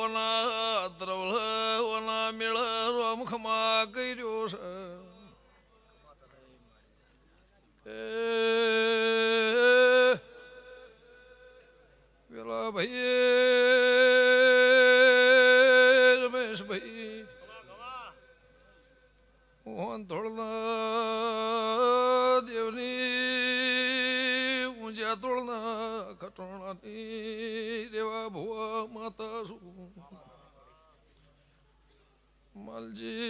ઓના દ્રવળ ઓના મેળ રોમખમાં કર્યો છે. એ પેલા ભાઈ રમેશભાઈ, મોહન ધોળના દેવની ઊંઝા ધોળના ખટોણાની રેવા મલજી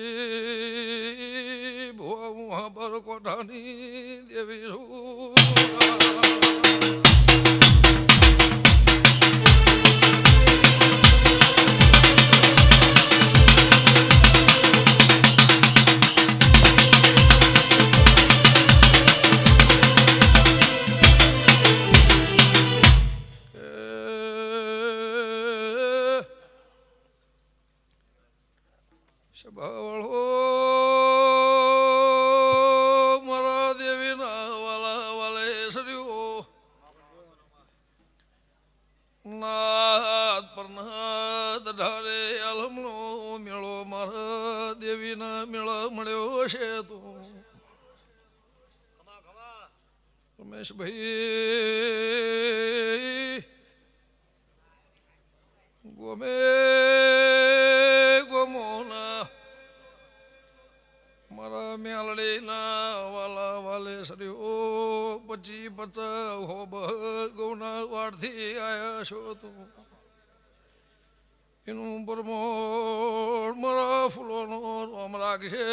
ભુવા મુહા બર કોઠાની દેવી શું? સભાવાળો મારા દેવીના વાલા વાલે સર્યો નાદ પર નાદ ઢારે આલમણો મેળો મારા દેવીના મેળા મળ્યો છે તો રમેશભાઈ ગોમે મારા મ્યાલડીના વાલા વાલે સર્યો. પચી પચ હો બહ ગૌના વાડથી આયા છો તું. એનું બરમો મારા ફૂલોનો રોમ રાખશે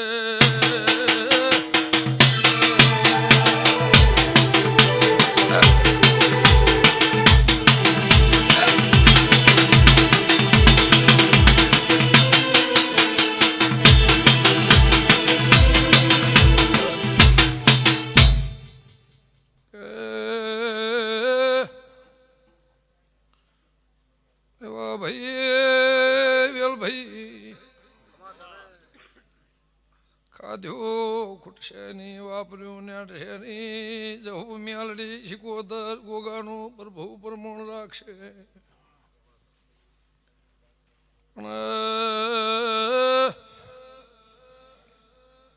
ખાધ્યો ખૂટશે નહીં, વાપર્યું નેટશે નહીં. જવું મ્યાલડી શિકોદર ગોગાનું પ્રભુ પ્રમોણ રાખશે.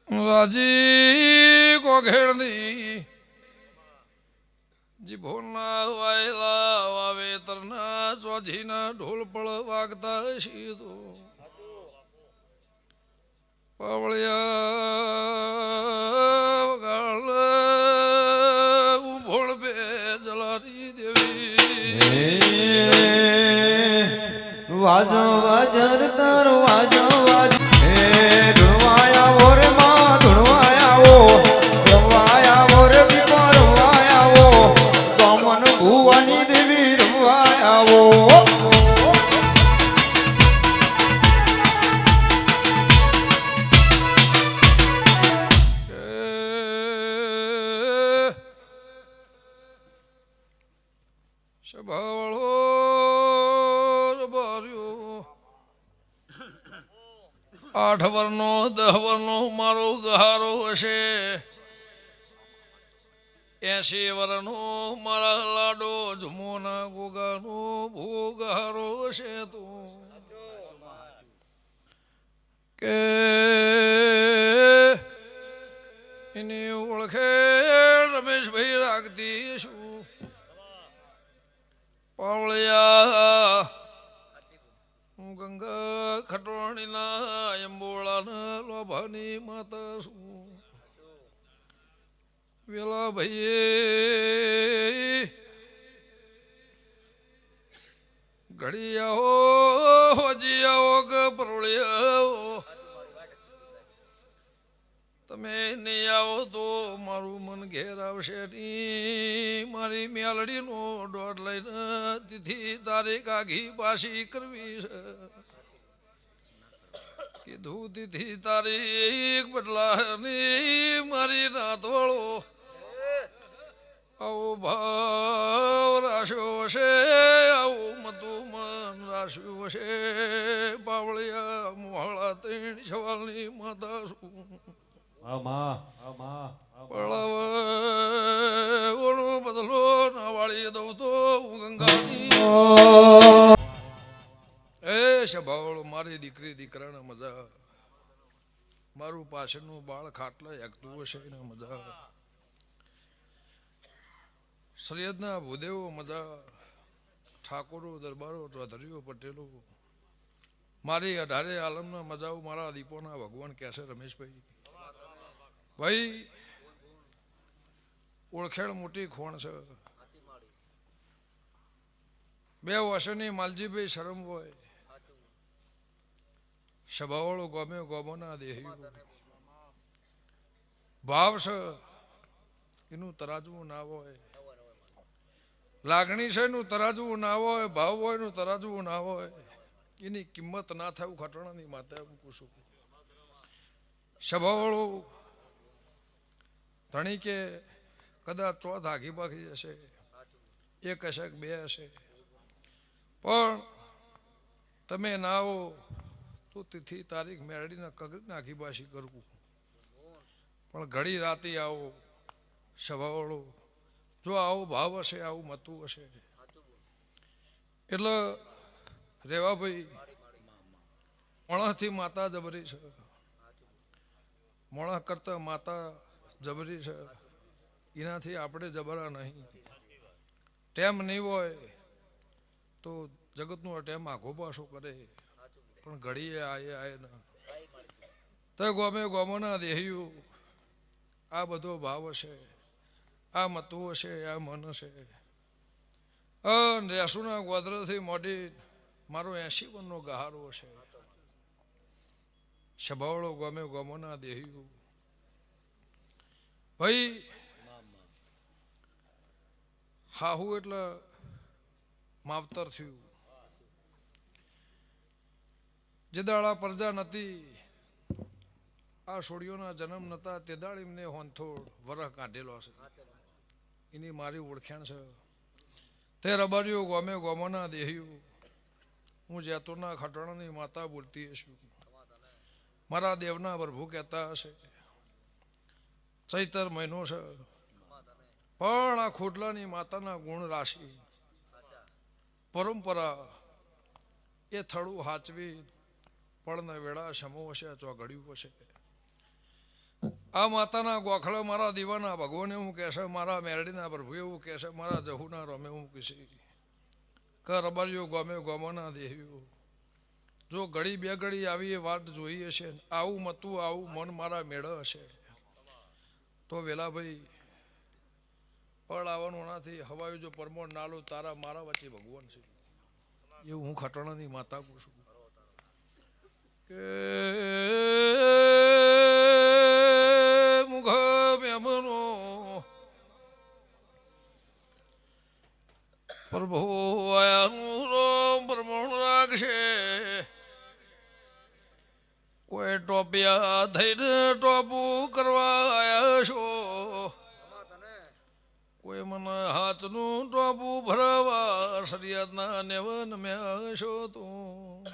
રાજી કોઘેડની જીભોના વાયલા વાવેતરના ચોજીના ઢોલ પળ વાગતા શીતો વાજો વાજર તાર વાજો વાજ હે ધુણવાયા વોરમાં ધુણવાયા વો રમવાયા વોર દીપા રમવાયા વો કમન ભુવાની સભાવાળો રબાર્યો. આઠ વરનો, દહ વરનો મારો ગહારો હશે. એસી વરનો મારા લાડો, જમોના ગોગાનો ભોગહારો હશે તું. કે એની ઓળખે રમેશભાઈ રાખતી શું પાવળિયા હું ગંગા ખટવાણીના એમ્બોળાના લોભાની માતા છું. વેલા ભાઈએ ઘડી આવો હોજી આવો કે પરોળી તમે નહીં આવો તો મારું મન ઘેર આવશે નહીં. મારી મેલડીનો દોડ લઈને તિથિ તારીખ આઘી પાછી કરવી છે. કીધું તિથિ તારીખ બદલાની મારી નાતવાળો. આવો ભાવ રાશો છે આવું મતું મન રાશ્યું હશે પાવળિયા મોહાળા ત્રણ સવાલની માતા છું ના દઉં તો હું ગંગાની સ્વભાવ મારી દીકરી દીકરાના મજા મારું પાછળનું બાળ ખાટલે એકતું હશે એને મજા સૈયદના ભૂદેવો મજા ઠાકોરો દરબારો ચૌધરીઓ પટેલો મારી અઢારે આલમના મજાઓ મારા દીપોના ભગવાન કહેશે રમેશભાઈ. ભાઈ, ઓળખેણ મોટી ખોણ છે. બે વર્ષની માલજીભાઈ શરમ હોય. સભાવાળો ગમે ગોમોના દેહ્યું ભાવ છે, એનું તરાજવું ના હોય. લાગણી છે, એનું તરાજવું ના હોય. ભાવ હોય, એનું તરાજવું ના હોય. એની કિંમત ના થાય ખટણાની માતા પૂછું. સભાવાળો ધણી કે કદાચ ચોથ આઘી બાકી જશે, એક હશે બે હશે. પણ તમે ના આવો તો તિથિ, તારીખ મેળવીને કગરી નાખી પાછી કરવું. પણ ઘડી રાતે આવો સ્વભાવળો જો આવો ભાવ હશે, આવું મતું હશે. એટલે રેવા ભાઈ, મણથી માતા જબરી છે. મણ કરતા માતા જબરી છે. એનાથી આપણે જબરા નહીં. ટેમ નહીં હોય તો જગતનો ટેમ આઘો પાછો કરે. પણ ઘડીએ આયે આયે ના. તો ગોમે ગોમોના દેહ્યું. આ બધો ભાવ છે. આ મતું હશે, આ મન છે રેસુના ગોદરથી મોડી મારો એસી વનનો ગહારો છે સભાવળો ગમે ગોમોના દેહ્યું. ભાઈ, હાહુ એટલે માવતર થયું. જે દાડા પ્રજા નથી આ છોડીઓના જન્મ નતા, તે દાડ એમને હોનથોડ વરહ કાઢેલો હશે. એની મારી ઓળખાણ છે. તે રબારીઓ ગોમે ગોમોના દેહ્યું હું જેતોના ખટણાની માતા બોલતી છું મારા દેવના પ્રભુ કહેતા હશે. ચૈતર મહિનો છે. પણ આ ખોટલાની માતાના ગુણ રાશિ, પરંપરા એ થડું હાચવી, પળના વેળા સમો હશે ચોઘડ્યું હશે. આ માતાના ગોખલા મારા દીવાના ભગવાન એવું કહેશે મારા મેરડીના પ્રભુ એવું કહેશે મારા જહુના રમે એવું કહેશે કે રબારીઓ ગમે ગોમોના દેવીઓ જો ઘડી બે ઘડી આવી એ વાત જોઈ હશે, આવું મતું આવું મન મારા મેળ હશે. તો વેલાભાઈ પળ આવવાનું નથી હવાયું જો પરમોણ નાલો, તારા મારા વચ્ચે ભગવાન છે. એવું હું ખટણાની માતા પૂછું કે મુખ મેમનો પ્રભુ રોમ પ્રમોણ રાખશે. કોઈ ટોપિયા થઈને ટોપું કરવા આયા છો? કોઈ મને હાથનું ટોપું ભરવા શરિયાતના નેવન મેં છો તું?